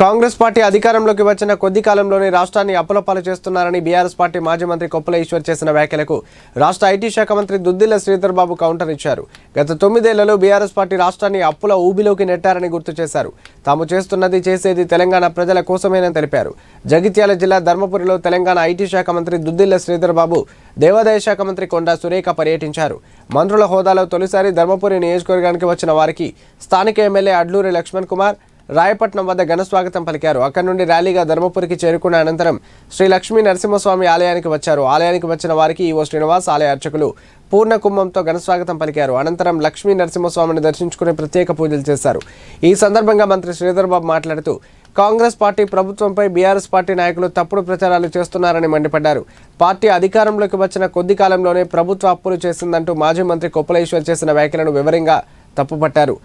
Congress party అధికారంలోకి వచ్చిన కొద్ది కాలంలోనే రాష్ట్రాన్ని అప్పులపాలు చేస్తున్నారని బీఆర్ఎస్ పార్టీ మాజీ మంత్రి కొప్పుల ఈశ్వర్ చేసిన వ్యాఖ్యలకు రాష్ట్ర ఐటీ శాఖ మంత్రి దుద్దిల్ల శ్రీధర్ బాబు కౌంటర్ ఇచ్చారు. గత తొమ్మిదేళ్ళలో బీఆర్ఎస్ పార్టీ రాష్ట్రాన్ని అప్పుల ఊబిలోకి నెట్టారని గుర్తు చేశారు. తాము చేస్తున్నది చేసేది తెలంగాణ ప్రజల కోసమేనని తెలిపారు. జగిత్యాల జిల్లా ధర్మపురిలో తెలంగాణ ఐటీ శాఖ మంత్రి దుద్దిల్ల శ్రీధర్ బాబు దేవాదాయ శాఖ మంత్రి కొండా సురేఖ పర్యటించారు. మంత్రుల హోదాలో తొలిసారి ధర్మపురి నియోజకవర్గానికి వచ్చిన వారికి స్థానిక ఎమ్మెల్యే అడ్లూరి లక్ష్మణ్ కుమార్ రాయపట్నం వద్ద ఘన స్వాగతం పలికారు. అక్కడి నుండి ర్యాలీగా ధర్మపురికి చేరుకున్న అనంతరం శ్రీ లక్ష్మీ నరసింహస్వామి ఆలయానికి వచ్చారు. ఆలయానికి వచ్చిన వారికి ఈవో శ్రీనివాస్ ఆలయ అర్చకులు పూర్ణ కుంభంతో ఘన స్వాగతం పలికారు. అనంతరం లక్ష్మీ నరసింహస్వామిని దర్శించుకుని ప్రత్యేక పూజలు చేశారు. ఈ సందర్భంగా మంత్రి శ్రీధర్బాబు మాట్లాడుతూ కాంగ్రెస్ పార్టీ ప్రభుత్వంపై బీఆర్ఎస్ పార్టీ నాయకులు తప్పుడు ప్రచారాలు చేస్తున్నారని మండిపడ్డారు. పార్టీ అధికారంలోకి వచ్చిన కొద్ది కాలంలోనే ప్రభుత్వ అప్పులు చేసిందంటూ మాజీ మంత్రి కొప్పలేశ్వర్ చేసిన వ్యాఖ్యలను వివరంగా తప్పుపట్టారు.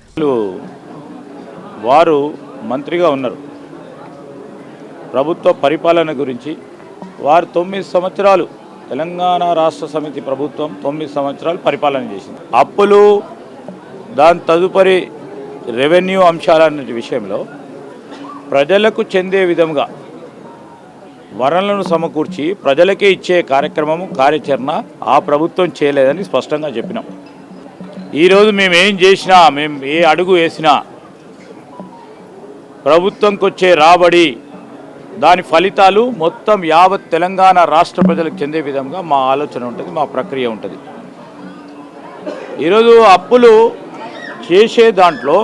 వారు మంత్రిగా ఉన్నారు. ప్రభుత్వ పరిపాలన గురించి వారు తొమ్మిది సంవత్సరాలు తెలంగాణ రాష్ట్ర సమితి ప్రభుత్వం తొమ్మిది సంవత్సరాలు పరిపాలన చేసింది. అప్పులు దాని తదుపరి రెవెన్యూ అంశాలన్న విషయంలో ప్రజలకు చెందే విధంగా వనరులను సమకూర్చి ప్రజలకే ఇచ్చే కార్యక్రమము కార్యాచరణ ఆ ప్రభుత్వం చేయలేదని స్పష్టంగా చెప్పినాం. ఈరోజు మేము ఏం చేసినా మేము ఏ అడుగు వేసినా ప్రభుత్వంకి వచ్చే రాబడి దాని ఫలితాలు మొత్తం యావత్ తెలంగాణ రాష్ట్ర ప్రజలకు చెందే విధంగా మా ఆలోచన ఉంటుంది మా ప్రక్రియ ఉంటుంది. ఈరోజు అప్పులు చేసే దాంట్లో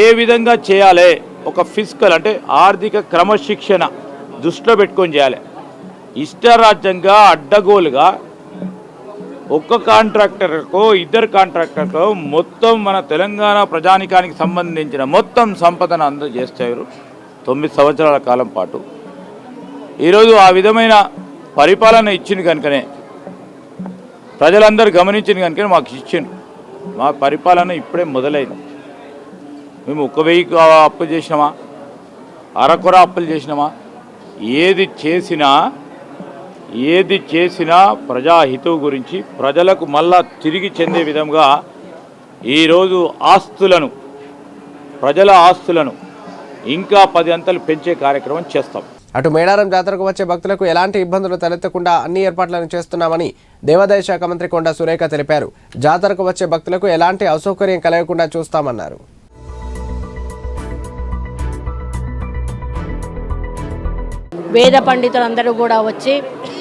ఏ విధంగా చేయాలి ఒక ఫిజికల్ అంటే ఆర్థిక క్రమశిక్షణ దృష్టిలో పెట్టుకొని చేయాలి. ఇష్టరాజ్యంగా అడ్డగోలుగా ఒక్క కాంట్రాక్టర్కో ఇద్దరు కాంట్రాక్టర్కో మొత్తం మన తెలంగాణ ప్రజానికానికి సంబంధించిన మొత్తం సంపదను అందజేస్తారు తొమ్మిది సంవత్సరాల కాలం పాటు. ఈరోజు ఆ విధమైన పరిపాలన ఇచ్చింది కనుకనే ప్రజలందరూ గమనించింది కనుకనే మాకు ఇచ్చిండు. మా పరిపాలన ఇప్పుడే మొదలైంది. మేము ఒక వెయ్యి అప్పులు చేసినామా? అరకొర అప్పులు చేసినామా? ఏది చేసినా ఏది చేసినా ప్రజాహితం గురించి ప్రజలకు మళ్ళా తిరిగి చెందే విధంగా ఈరోజు ఆస్తులను ప్రజల ఆస్తులను ఇంకా పది అంతలు పెంచే కార్యక్రమం చేస్తాం. అటు మేడారం జాతరకు వచ్చే భక్తులకు ఎలాంటి ఇబ్బందులు తలెత్తకుండా అన్ని ఏర్పాట్లను చేస్తున్నామని దేవాదాయ శాఖ మంత్రి కొండా సురేఖ తెలిపారు. జాతరకు వచ్చే భక్తులకు ఎలాంటి అసౌకర్యం కలగకుండా చూస్తామన్నారు. వేద పండితులందరూ కూడా వచ్చి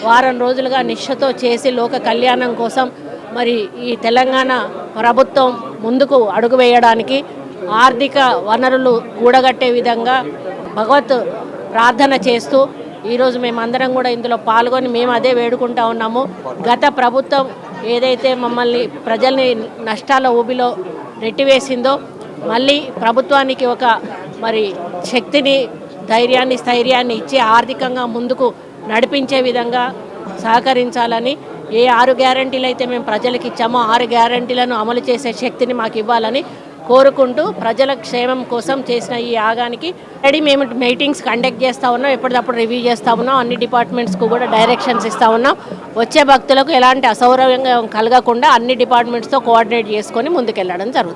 వారం రోజులుగా నిష్ఠతో చేసి లోక కళ్యాణం కోసం మరి ఈ తెలంగాణ ప్రభుత్వం ముందుకు అడుగు వేయడానికి ఆర్థిక వనరులు కూడగట్టే విధంగా భగవత్ ప్రార్థన చేస్తూ ఈరోజు మేమందరం కూడా ఇందులో పాల్గొని మేము అదే వేడుకుంటా ఉన్నాము. గత ప్రభుత్వం ఏదైతే మమ్మల్ని ప్రజల్ని నష్టాల ఊబిలో నెట్టివేసిందో మళ్ళీ ప్రభుత్వానికి ఒక మరి శక్తిని ధైర్యాన్ని స్థైర్యాన్ని ఇచ్చి ఆర్థికంగా ముందుకు నడిపించే విధంగా సహకరించాలని ఏ ఆరు గ్యారంటీలు అయితే మేము ప్రజలకు ఇచ్చామో ఆరు గ్యారంటీలను అమలు చేసే శక్తిని మాకు ఇవ్వాలని కోరుకుంటూ ప్రజల క్షేమం కోసం చేసిన ఈ యాగానికి ఆల్రెడీ మేము మీటింగ్స్ కండక్ట్ చేస్తూ ఉన్నాం ఎప్పటికప్పుడు రివ్యూ చేస్తూ ఉన్నాం అన్ని డిపార్ట్మెంట్స్కు కూడా డైరెక్షన్స్ ఇస్తూ ఉన్నాం. వచ్చే భక్తులకు ఎలాంటి అసౌరవ్యంగా కలగకుండా అన్ని డిపార్ట్మెంట్స్తో కోఆర్డినేట్ చేసుకొని ముందుకెళ్ళడం జరుగుతుంది.